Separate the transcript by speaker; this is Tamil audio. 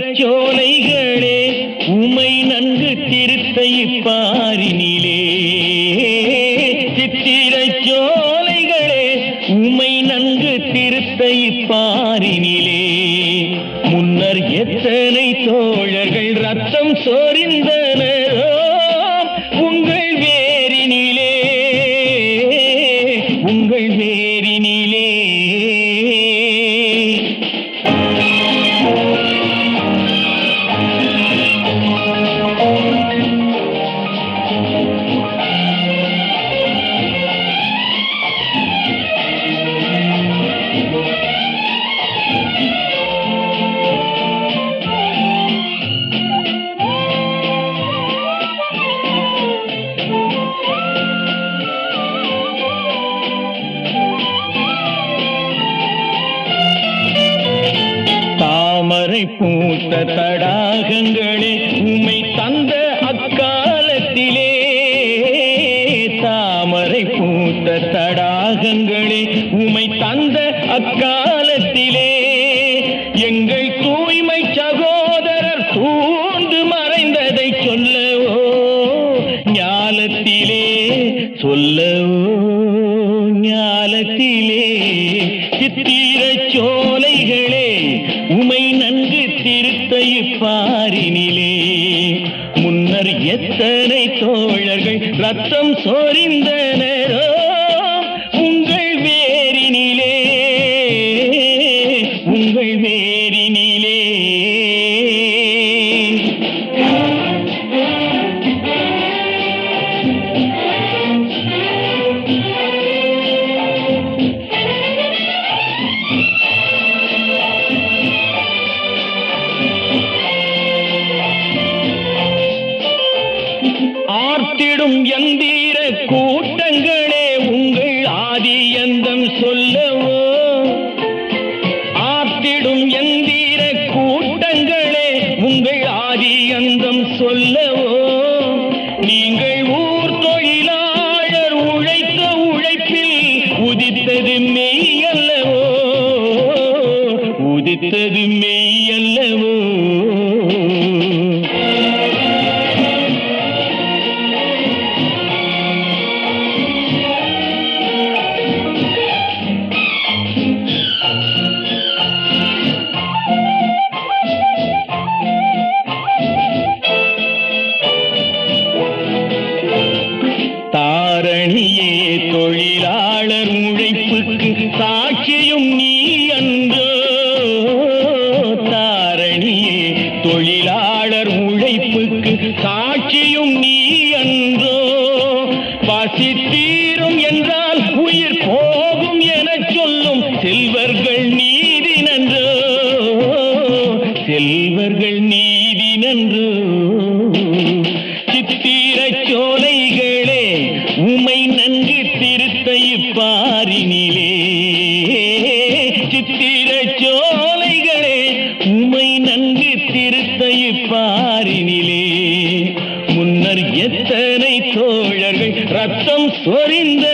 Speaker 1: சித்திரச்சோலைகளே உமை நன்கு திருத்தை பாரினிலே இப்பாரினிலே. முன்னர் எத்தனை தோழர்கள் ரத்தம் சோரிந்தனரோ உங்கள் வேரினிலே. உங்கள் வேரினிலே மலை பூத்த தடாகங்களே உமை தந்த அக்காலத்திலே தாமரை பூத்த தடாகங்களே உமை தந்த அக்காலத்திலே எங்கள் தூய்மை சகோதரர் தூண்டு மறைந்ததை சொல்லவோ ஞாலத்திலே சொல்லவோ ஞாலத்திலே நன்கு இப்பாரினிலே. முன்னர் எத்தனை தோழர்கள் ரத்தம் சோரிந்தனரோ உங்கள் வேரினிலே உங்கள் வேரினிலே. ஆர்த்திடும் எந்தீர கூட்டங்களே உங்கள் ஆதி எந்தம் சொல்லவோ? ஆத்திடும் எந்தீர கூட்டங்களே உங்கள் ஆதி எந்தம் சொல்லவோ? நீங்கள் ஊர் தொழிலாளர் உழைத்த உழைப்பில் உதித்தது மெய் அல்லவோ? உதித்தது மெய் தாரணியே தொழிலாளர் உழைப்புக்கு சாட்சியும் நீ அன்றோ. தாரணியே தொழிலாளர் உழைப்புக்கு சாட்சியும் நீ அன்றோ. பசித்தீரும் என்றால் உயிர் போகும் என சொல்லும் செல்வர்கள் நீதி நன்றோ. செல்வர்கள் நீதி நன்றோ. திருத்தை சித்திர சோலைகளே உமை நன்கு திருத்தை முன்னர் எத்தனை தோழர்கள் ரத்தம் சொரிந்தனரோ